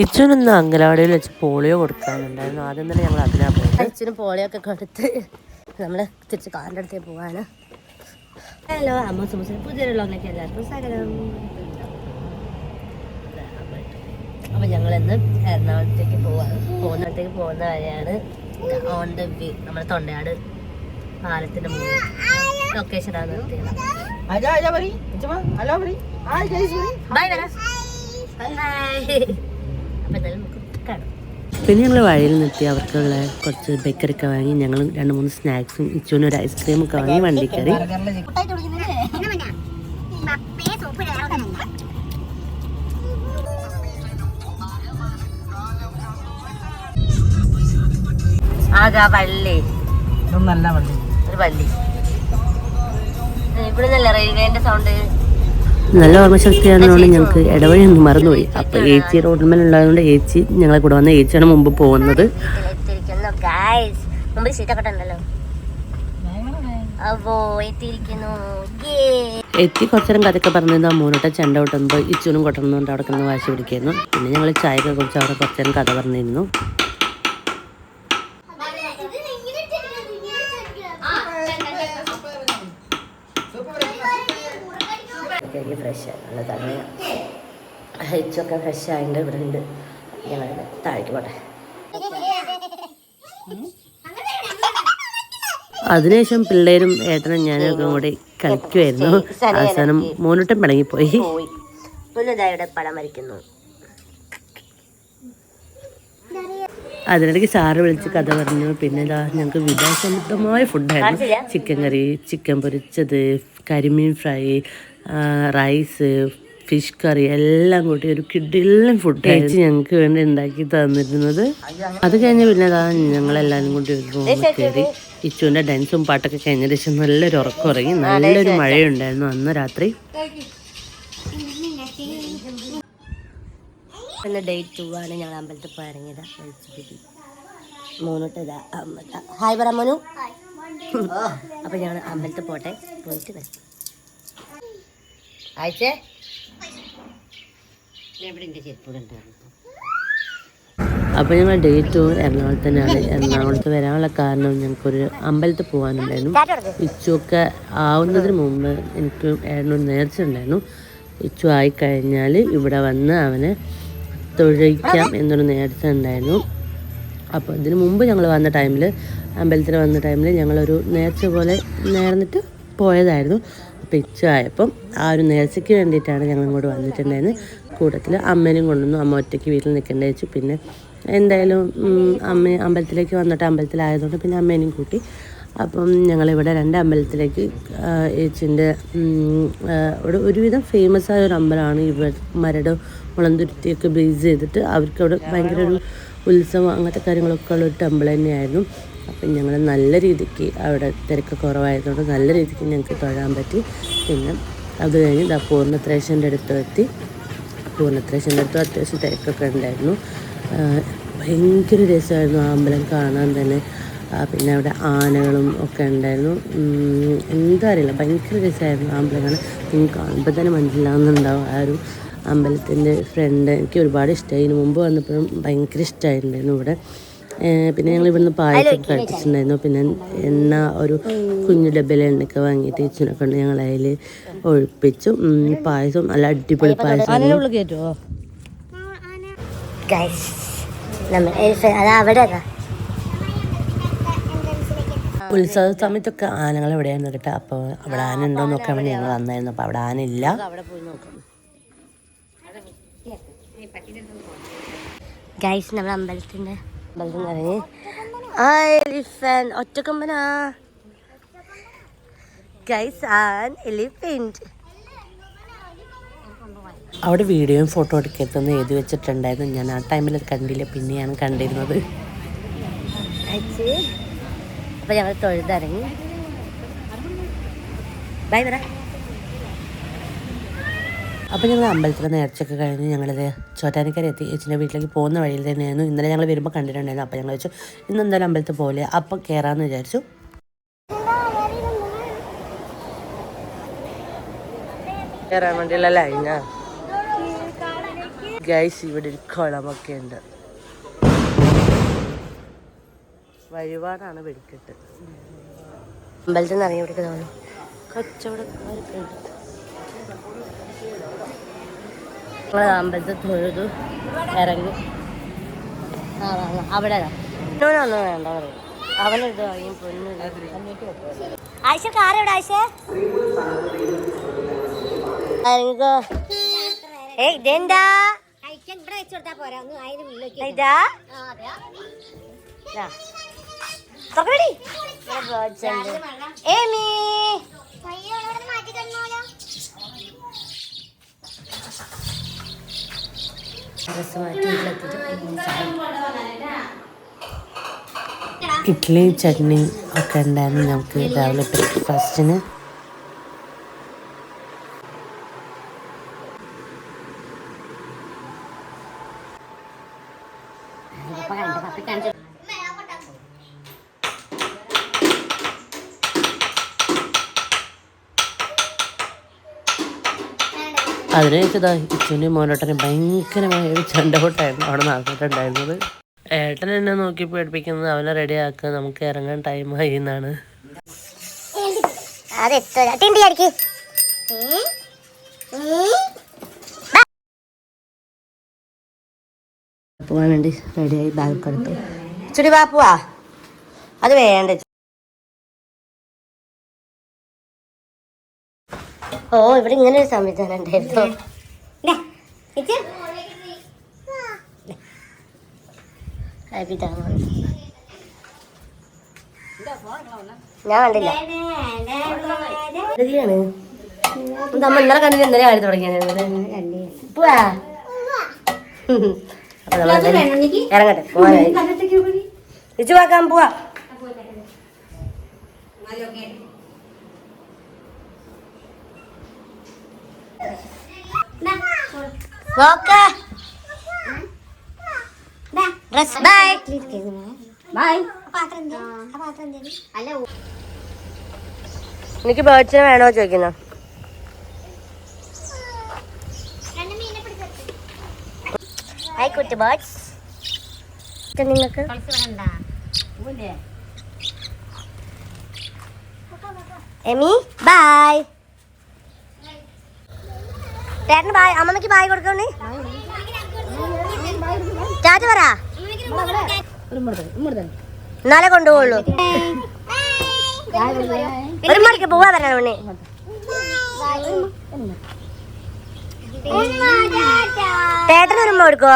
ഇച്ചനൊന്ന് അങ്കലവാടിയിൽ വെച്ച് പോളിയോ കൊടുക്കാനുണ്ടായിരുന്നു. ആദ്യം തന്നെ ഞങ്ങൾ അതിനാ പോയത്. പോളിയോ ഒക്കെ കൊടുത്ത് നമ്മൾ തിരിച്ച് കാറിന്റെ അടുത്തേ പോവാണ് ഹലോ അമ്മ സുമസിന് പുതിയൊരു ലോങ്ങിലേക്ക് എല്ലാവർക്കും സ്വാഗതം. അപ്പം ഞങ്ങളിന്ന് എറണാകുളത്തേക്ക് പോവാണ് പോകുന്നിടത്തേക്ക് പോകുന്ന വരെയാണ് ഓൺ ദ വേ നമ്മുടെ തൊണ്ടയാട് പാലത്തിന്റെ മുകളിൽ ലൊക്കേഷനാണ് നിർത്തിയത്. ബൈ ബൈ അപ്പം എന്തായാലും നമുക്ക് കാണാം. പിന്നെ ഞങ്ങൾ വഴിയിൽ നിർത്തി അവർക്കുള്ള കുറച്ച് ബേക്കറിയൊക്കെ വാങ്ങി ഞങ്ങൾ രണ്ട് മൂന്ന് സ്നാക്സും ഇച്ചുവിന് ഒരു ഐസ്ക്രീം ഒക്കെ വാങ്ങി വണ്ടി കയറി. ആകാ വള്ളി ഒരു ഇവിടെ നിന്നല്ല റെയിൽവേന്റെ സൗണ്ട് നല്ല ഓർമ്മശക്തിയാണെന്നുകൊണ്ട് ഞങ്ങൾക്ക് ഇടവഴി ഒന്ന് മറന്നുപോയി. അപ്പൊ ഏച്ചി റോഡിന്മേലുള്ളതുകൊണ്ട് ഏച്ചി ഞങ്ങളെ കൂടെ വന്ന ഏച്ചിയാണ് മുമ്പ് പോകുന്നത്. എത്തി കുറച്ചേരം കഥയൊക്കെ പറഞ്ഞിരുന്നു. മൂന്നോട്ട ചെണ്ട കൊട്ടുമ്പോൾ ഇച്ചുനും കൊട്ടുന്നുണ്ട് അവിടെ കിടന്ന് വാശി പിടിക്കായിരുന്നു പിന്നെ ഞങ്ങൾ ചായയൊക്കെ കുറിച്ച് അവിടെ കുറച്ചേരം കഥ പറഞ്ഞിരുന്നു. ഫ്രഷ് നല്ല തന്നെ ഹൈച്ചൊക്കെ ഫ്രഷ് ആയിട്ട് ഇവിടെ ഉണ്ട് ഞങ്ങൾ താഴേക്ക് പോട്ടെ. അതിനുശേഷം പിള്ളേരും ഏട്ടനും ഞാനും കൂടി കളിക്കുമായിരുന്നു അവസാനം മൂന്നിട്ടും പിണങ്ങിപ്പോയി പോയി. പുല്ലുതായുടെ പടം വരയ്ക്കുന്നു. അതിനിടയ്ക്ക് സാറ് വിളിച്ച് കഥ പറഞ്ഞു. പിന്നെ ഇതാ ഞങ്ങൾക്ക് വിഭവസമൃദ്ധമായ ഫുഡായിരുന്നു ചിക്കൻ കറി ചിക്കൻ പൊരിച്ചത് കരിമീൻ ഫ്രൈ റൈസ് ഫിഷ് കറി എല്ലാം കൂട്ടി ഒരു കിഡിലും ഫുഡ് കഴിച്ച് ഞങ്ങൾക്ക് വേണ്ടി ഉണ്ടാക്കി തന്നിരുന്നത്. അത് കഴിഞ്ഞ പിന്നെ അതാ ഞങ്ങളെല്ലാവരും കൂടി ഒരു റൂമിൽ കയറി ഇച്ചുവിന്റെ ഡാൻസും പാട്ടൊക്കെ കഴിഞ്ഞ ശേഷം നല്ലൊരു ഉറക്കം ഉറങ്ങി നല്ലൊരു മഴയുണ്ടായിരുന്നു അന്ന് രാത്രി. ഡേ ടു ആണ്. ഞങ്ങൾ അമ്പലത്തിൽ പോയി ഇറങ്ങിയത്. മൂന്നോട്ട് ഇതാ ഹായ് പറ മനു. അപ്പൊ ഞങ്ങൾ അമ്പലത്തിൽ പോട്ടെ. പോയിട്ട് വരാം. അയച്ചേ. എവിടെ എന്റെ ചെരുപ്പൂടെ ഉണ്ടായിരുന്നു അപ്പോൾ ഞങ്ങൾ ഡേ ടു എറണാകുളത്ത് തന്നെയാണ്. എറണാകുളത്ത് വരാനുള്ള കാരണം ഞങ്ങൾക്കൊരു അമ്പലത്തിൽ പോകാനുണ്ടായിരുന്നു ഇച്ചുവൊക്കെ ആവുന്നതിന് മുമ്പ് എനിക്ക് ഏട്ടനൊരു നേർച്ച ഉണ്ടായിരുന്നു. ഇച്ചു ആയിക്കഴിഞ്ഞാൽ ഇവിടെ വന്ന് അവനെ തൊഴിക്കാം എന്നൊരു നേർച്ച ഉണ്ടായിരുന്നു. അപ്പോൾ ഇതിന് മുമ്പ് ഞങ്ങൾ വന്ന ടൈമിൽ അമ്പലത്തിൽ വന്ന ടൈമിൽ ഞങ്ങളൊരു നേർച്ച പോലെ നേർന്നിട്ട് പോയതായിരുന്നു. അപ്പോൾ ഇച്ച ആയപ്പം ആ ഒരു നേർച്ചയ്ക്ക് വേണ്ടിയിട്ടാണ് ഞങ്ങൾ ഇങ്ങോട്ട് വന്നിട്ടുണ്ടായിരുന്നത്. കൂട്ടത്തിൽ അമ്മേനും കൊണ്ടുവന്നു. അമ്മ ഒറ്റയ്ക്ക് വീട്ടിൽ നിൽക്കേണ്ട വെച്ചു. പിന്നെ എന്തായാലും അമ്മ അമ്പലത്തിലേക്ക് വന്നിട്ട് അമ്പലത്തിലായതുകൊണ്ട് പിന്നെ അമ്മേനെയും കൂട്ടി. അപ്പം ഞങ്ങളിവിടെ രണ്ട് അമ്പലത്തിലേക്ക് ഏച്ചിന്റെ ഒരു ഒരുവിധം ഫേമസ് ആയ ഒരു അമ്പലമാണ്. ഇവർ മരട് മുളന്തുരുത്തിയൊക്കെ ബേസ് ചെയ്തിട്ട് അവർക്ക് അവിടെ ഭയങ്കര ഒരു ഉത്സവം അങ്ങനത്തെ കാര്യങ്ങളൊക്കെ ഉള്ള ഒരു ടെമ്പിൾ തന്നെയായിരുന്നു. അപ്പം ഞങ്ങൾ നല്ല രീതിക്ക് അവിടെ തിരക്ക് കുറവായതുകൊണ്ട് നല്ല രീതിക്ക് ഞങ്ങൾക്ക് തൊഴാൻ പറ്റി. പിന്നെ അത് കഴിഞ്ഞ് ഇതാ പൂർണത്രേശന്റെ അടുത്ത് എത്തി. പൂർണത്രേശന്റെ അടുത്ത് അത്യാവശ്യം തിരക്കൊക്കെ ഉണ്ടായിരുന്നു. ഭയങ്കര രസമായിരുന്നു ആ അമ്പലം കാണാൻ തന്നെ. പിന്നെ അവിടെ ആനകളും ഒക്കെ ഉണ്ടായിരുന്നു. എന്താ അറിയില്ല ഭയങ്കര രസമായിരുന്നു ആ അമ്പലം കാണാൻ. നിങ്ങൾക്ക് കാണുമ്പോൾ തന്നെ മനസ്സിലാവുന്നുണ്ടാവും ആ ഒരു അമ്പലത്തിന്റെ ഫ്രണ്ട് എനിക്ക് ഒരുപാട് ഇഷ്ടമായി. ഇതിന് മുമ്പ് വന്നപ്പോഴും ഭയങ്കര ഇഷ്ടമായിട്ടുണ്ടായിരുന്നു ഇവിടെ. പിന്നെ ഞങ്ങൾ ഇവിടുന്ന് പായസം കഴിച്ചിട്ടുണ്ടായിരുന്നു. പിന്നെ എണ്ണ ഒരു കുഞ്ഞു ഡബയിൽ എണ്ണയൊക്കെ വാങ്ങിയിട്ട് ഇച്ചിനെ കൊണ്ട് ഞങ്ങൾ അതിൽ ഒഴിപ്പിച്ചു. പായസം നല്ല അടിപൊളി പായസം ഉത്സവ സമയത്തൊക്കെ ആനകൾ എവിടെയായിരുന്നു കേട്ടോ? അപ്പോൾ അവിടെ ആന ഉണ്ടോ നോക്കാൻ വേണ്ടി ഞങ്ങൾ വന്നായിരുന്നു. അപ്പോൾ അവിടെ ആന ഇല്ല. അവിടെ പോയി നോക്കാം. ഗൈസ് നമ്മൾ അമ്പലത്തിന്റെ ഒറ്റക്കൊമ്പനാ? ഗൈസ് ആൻ എലിഫന്റ് അവിടെ വീഡിയോയും ഫോട്ടോ എടുക്കരുതെന്ന് എഴുതി വെച്ചിട്ടുണ്ടായിരുന്നു. ഞാൻ ആ ടൈമിൽ അത് കണ്ടില്ല. പിന്നെയാണ് കണ്ടിരുന്നത്. അപ്പൊ ഞങ്ങൾ തൊഴുതിറങ്ങി. ബൈ പറ അപ്പോൾ ഞങ്ങൾ അമ്പലത്തിൽ നേർച്ചയൊക്കെ കഴിഞ്ഞ് ഞങ്ങളിത് ചോറ്റാനിക്കര എത്തി. ചേച്ചിന്റെ വീട്ടിലേക്ക് പോകുന്ന വഴിയിൽ തന്നെയായിരുന്നു. ഇന്നലെ ഞങ്ങൾ വരുമ്പോൾ കണ്ടിട്ടുണ്ടായിരുന്നു. അപ്പോൾ ഞങ്ങൾ വെച്ചു ഇന്ന് എന്തായാലും അമ്പലത്തിൽ പോലെ അപ്പം കയറാമെന്ന് വിചാരിച്ചു. കയറാൻ വേണ്ടിയുള്ള ലൈന ഗൈസ് ഇവിടെ ഒരു കുളമൊക്കെ ഉണ്ട്. വഴിപാടാണ് വെടിക്കെട്ട്. അമ്പലത്തിൽ നിന്ന് ഇറങ്ങി ഇവിടെ കച്ചവടക്കാരൊക്കെ ഞങ്ങൾ അമ്പലത്തിൽ തൊഴുതു ഇറങ്ങി. ആ അവിടെ ഒന്നും വേണ്ട പറയും അവനെടുത്ത് വാങ്ങി പൊന്നു ആയിഷ? കാർ എവിടെ ആയിഷ ഇതെന്താ ഇതാ. ഇതാ. ഏമി ഇഡ്ഡലി ചട്നി ഒക്കെ ഉണ്ടായിരുന്നു നമുക്ക് രാവിലെ ബ്രേക്ക്ഫാസ്റ്റിന് അതിനുശേഷം ഇതാ ഇച്ചുവിന്റെയും മോനോട്ടനും ഭയങ്കരമായ ഒരു ചണ്ടകൊട്ടായിരുന്നു അവിടെ നടന്നിട്ടുണ്ടായിരുന്നത്. ഏട്ടൻ എന്നെ നോക്കി പേടിപ്പിക്കുന്നത് അവനെ റെഡി ആക്കുക നമുക്ക് ഇറങ്ങാൻ ടൈമായി എന്നാണ്. പോവാൻ വേണ്ടി റെഡിയായി ബാഗ് എടുത്തു. ചുടി വാ അത് വേണ്ട. ഓ ഇവിടെ ഇങ്ങനെ ഒരു സംവിധാനം ഉണ്ടായിരുന്നു. ഞാൻ കണ്ടില്ല. നമ്മൾ നമ്മ ഇന്നലെ കണ്ടിട്ട് ഇന്നലെ കാര്യം തുടങ്ങിയത് ഇറങ്ങട്ടെ. പോവാനായി ഇച്ചു വാക്കാൻ പോവാ. ഡ്രസ് ബൈ ബൈ എനിക്ക് ബേർഡ്സിനെ വേണോ ചോദിക്കുന്നു? ഹായ് കുട്ടി ബേർഡ്സ് നിങ്ങൾക്ക് എമി ബൈ ചേട്ടന് ബായ് അമ്മമ്മക്ക് ബായ് കൊടുക്കണേ ചാച്ച പറ. എന്നാലേ കൊണ്ടുപോകുള്ളൂ ഒരു മണിക്ക് പോവാ വരണം ഉണ്ണി. ചേട്ടന് ഒരു കൊടുക്കോ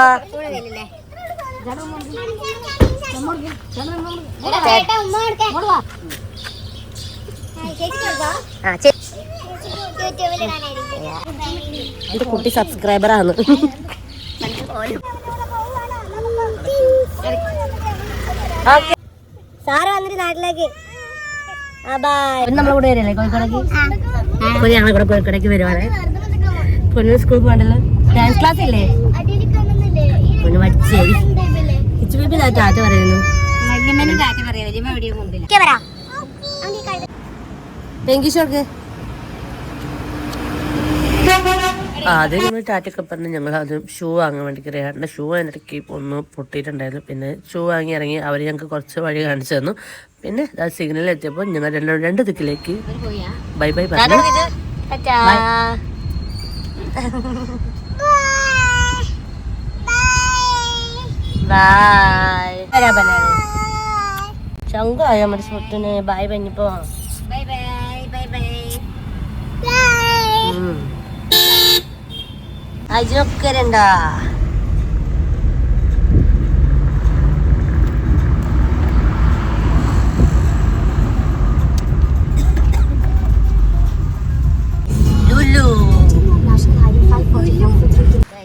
ആ ചേ എന്റെ കുട്ടി സബ്സ്ക്രൈബർ ആണ്. ഓക്കെ. സാറ് വന്നിട്ട് നാട്ടിലേക്ക്. നമ്മളെ കൂടെ വരില്ലേ? കോഴിക്കോടേക്ക്? അപ്പൊ ഞങ്ങളെ കൂടെ കോഴിക്കോടേക്ക് വരുവാണേ. പൊന്നു സ്കൂളിൽ പോകണ്ടല്ലോ ഡാൻസ് ക്ലാസ് ഇല്ലേ? പൊന്നു വച്ചേരി ഇച്ചു ബേബി ടാറ്റ പറയുന്നു. പെങ്കി ഷോർക്ക് ആദ്യം ഞങ്ങൾ ടാറ്റൊക്കെ പറഞ്ഞ് ഞങ്ങൾ ആദ്യം ഷൂ വാങ്ങാൻ വേണ്ടി കയറിയാണ്ട് ഷൂ അതിനിടയ്ക്ക് ഒന്ന് പൊട്ടിയിട്ടുണ്ടായിരുന്നു. പിന്നെ ഷൂ വാങ്ങി ഇറങ്ങി അവർ ഞങ്ങൾക്ക് കുറച്ച് വഴി കാണിച്ചു തന്നു. പിന്നെ ആ സിഗ്നലിൽ എത്തിയപ്പോൾ ഞങ്ങൾ രണ്ട് രണ്ട് ദിക്കിലേക്ക് ബൈ ബൈ പറഞ്ഞു. ബൈ. മനസ്സിനെ ബായ് സുഹൃത്തിന് ബൈ പറഞ്ഞപ്പോ അതിനൊക്കെ രണ്ടാ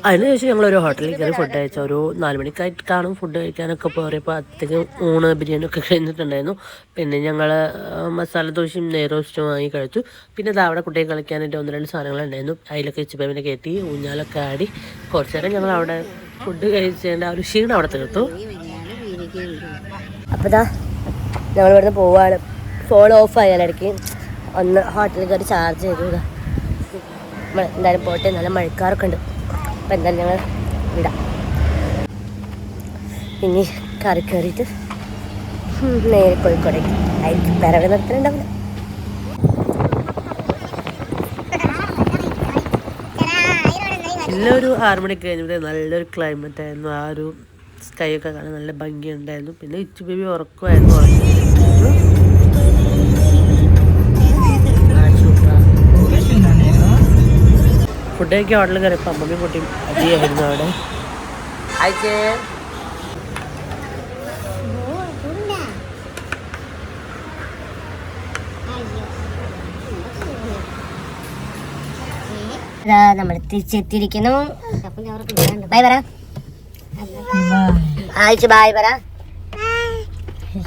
അതിനുശേഷം ഞങ്ങൾ ഒരു ഹോട്ടലിൽ കയറി ഫുഡ് കഴിച്ചു. ഒരു നാല് മണിക്കായിട്ട് കാണും ഫുഡ് കഴിക്കാനൊക്കെ പോയപ്പോൾ അത്തേക്ക് ഊണ് ബിരിയാണി ഒക്കെ കഴിഞ്ഞിട്ടുണ്ടായിരുന്നു. പിന്നെ ഞങ്ങൾ മസാല ദോശയും നെയ്റോസ്റ്റും വാങ്ങി കഴിച്ചു. പിന്നെ ഇത് അവിടെ കുട്ടിയെ കളിക്കാനായിട്ട് ഒന്ന് രണ്ട് സാധനങ്ങളുണ്ടായിരുന്നു അതിലൊക്കെ ചിപ്പമിനെ കയറ്റി ഊഞ്ഞാലൊക്കെ ആടി കുറച്ച് നേരം ഞങ്ങൾ അവിടെ ഫുഡ് കഴിച്ചതിന്റെ ആ ഒരു ക്ഷീണം അവിടെ തീർത്തു. അപ്പോൾ ദാ ഞങ്ങൾ ഇവിടുന്ന് പോവാണ്. ഫോൺ ഓഫ് ആയാൽ ഇടയ്ക്ക്. ഒന്ന് ഹോട്ടലിൽ കയറി ചാർജ് ചെയ്തു. എന്തായാലും പോട്ടെ. നല്ല മഴക്കാറൊക്കെ ഉണ്ട്. അപ്പം എന്തായാലും ഞങ്ങൾ വിടാം. ഇനി കറി കയറിയിട്ട് നേരെ കോഴിക്കോടേക്ക് ആയിരിക്കും. വേറെ എവിടെ നിർത്തലുണ്ടാവില്ല നല്ലൊരു ആറ് മണിക്ക് കഴിഞ്ഞപ്പോൾ നല്ലൊരു ക്ലൈമറ്റ് ആയിരുന്നു. ആ ഒരു സ്കൈ ഒക്കെ കാണാൻ നല്ല ഭംഗിയുണ്ടായിരുന്നു. പിന്നെ ഇച്ചു ബേബി ഉറക്കമായിരുന്നു. ഫുഡ് കഴിക്കാൻ ഹോട്ടലിൽ കയറിയപ്പോൾ അമ്മമ്മയും കുട്ടിയും അജിയായിരുന്നു അവിടെ. അയച്ചേ നമ്മൾ തിരിച്ചെത്തിയിരിക്കുന്നു. ബൈ പറ. ആഴ്ച ബായ് പറ.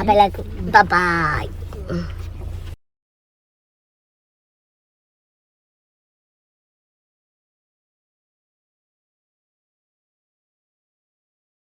അപ്പൊ എല്ലാവർക്കും ബൈ